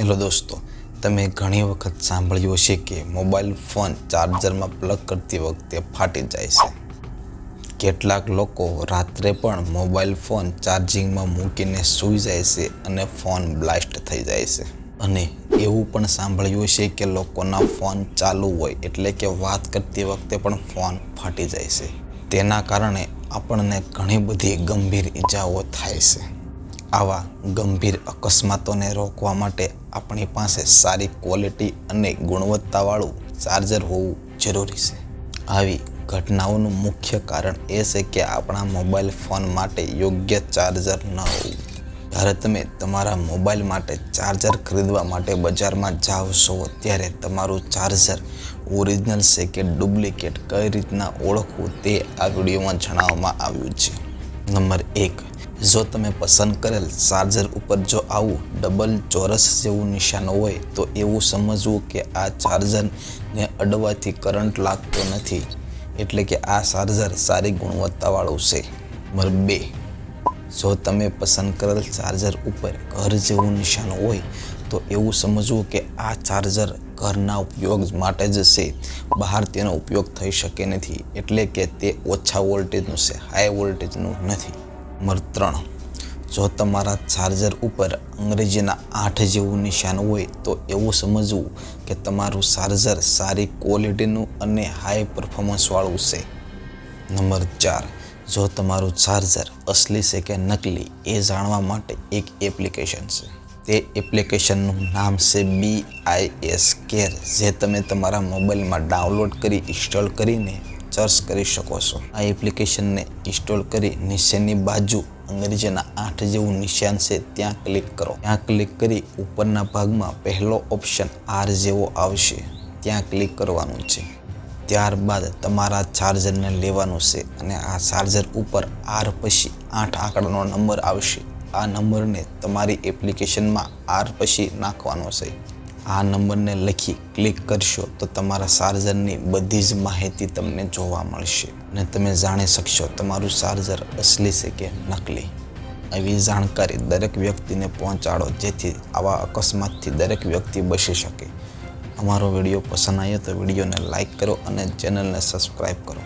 Hello દોસ્તો, તમે ઘણી વખત સાંભળ્યું હશે કે મોબાઈલ ફોન ચાર્જરમાં પ્લગ કરતી વખતે ફાટી જાય છે. કેટલાક લોકો રાત્રે પણ મોબાઈલ ફોન ચાર્જિંગમાં મૂકીને સૂઈ જાય છે અને ફોન બ્લાસ્ટ થઈ જાય છે. અને એવું પણ સાંભળ્યું છે કે લોકોના ફોન ચાલુ હોય એટલે કે વાત કરતી વખતે પણ ફોન ફાટી જાય છે. તેના કારણે આપણને ઘણી બધી ગંભીર ઈજાઓ થાય છે. આવા ગંભીર અકસ્માતોને રોકવા માટે આપણી પાસે સારી ક્વોલિટી અને ગુણવત્તાવાળું ચાર્જર હોવું જરૂરી છે. આવી ઘટનાઓનું મુખ્ય કારણ એ છે કે આપણા મોબાઈલ ફોન માટે યોગ્ય ચાર્જર ન હોવું. જ્યારે તમે તમારા મોબાઈલ માટે ચાર્જર ખરીદવા માટે બજારમાં જાઓ છો, ત્યારે તમારું ચાર્જર ઓરિજિનલ છે કે ડુપ્લિકેટ કઈ રીતના ઓળખવું તે આ વિડીયોમાં જણાવવામાં આવ્યું છે. નંબર એક જો તમે પસંદ કરેલ ચાર્જર ઉપર જો આવું ડબલ ચોરસ જેવું નિશાન હોય, તો એવું સમજવું કે આ ચાર્જરને અડવાથી કરંટ લાગતો નથી. એટલે કે આ ચાર્જર સારી ગુણવત્તાવાળું છે. નંબર બે, જો તમે પસંદ કરેલ ચાર્જર ઉપર ઘર જેવું નિશાન હોય, તો એવું સમજવું કે આ ચાર્જર ઘરના ઉપયોગ માટે જ છે. બહાર તેનો ઉપયોગ થઈ શકે નથી. એટલે કે તે ઓછા વોલ્ટેજનું છે, હાઈ વોલ્ટેજનું નથી. નંબર ત્રણ. જો તમારા ચાર્જર ઉપર અંગ્રેજીના આઠ જેવું નિશાન હોય, તો એવું સમજવું કે તમારું ચાર્જર સારી ક્વોલિટીનું અને હાઈ પરફોર્મન્સવાળું છે. નંબર ચાર. જો તમારું ચાર્જર અસલી છે કે નકલી, એ જાણવા માટે એક એપ્લિકેશન છે. તે એપ્લિકેશનનું નામ છે બી આઈ એસ કેર જે તમે તમારા મોબાઈલમાં ડાઉનલોડ કરી, ઇન્સ્ટોલ કરીને સર્ચ કરી શકો છો. આ એપ્લિકેશનને ઇન્સ્ટોલ કરી નીચેની બાજુ અંગ્રેજીના આઠ જેવું નિશાન છે, ત્યાં ક્લિક કરો. ત્યાં ક્લિક કરી ઉપરના ભાગમાં પહેલો ઓપ્શન આર જેવો આવશે. ત્યાં ક્લિક કરવાનું છે. ત્યારબાદ તમારા ચાર્જરને લેવાનું છે અને આ ચાર્જર ઉપર આર પછી આઠ આંકડાનો નંબર આવશે. આ નંબરને તમારી એપ્લિકેશનમાં આર પછી નાખવાનો છે. આ નંબરને લખી ક્લિક કરશો તો તમારા ચાર્જરની બધી જ માહિતી તમને જોવા મળશે. અને તમે જાણી શકશો તમારું ચાર્જર અસલી છે કે નકલી. આવી જાણકારી દરેક વ્યક્તિને પહોંચાડો, જેથી આવા અકસ્માતથી દરેક વ્યક્તિ બચી શકે. અમારો વીડિયો પસંદ આવ્યો તો વિડીયોને લાઇક કરો અને ચેનલને સબસ્ક્રાઈબ કરો.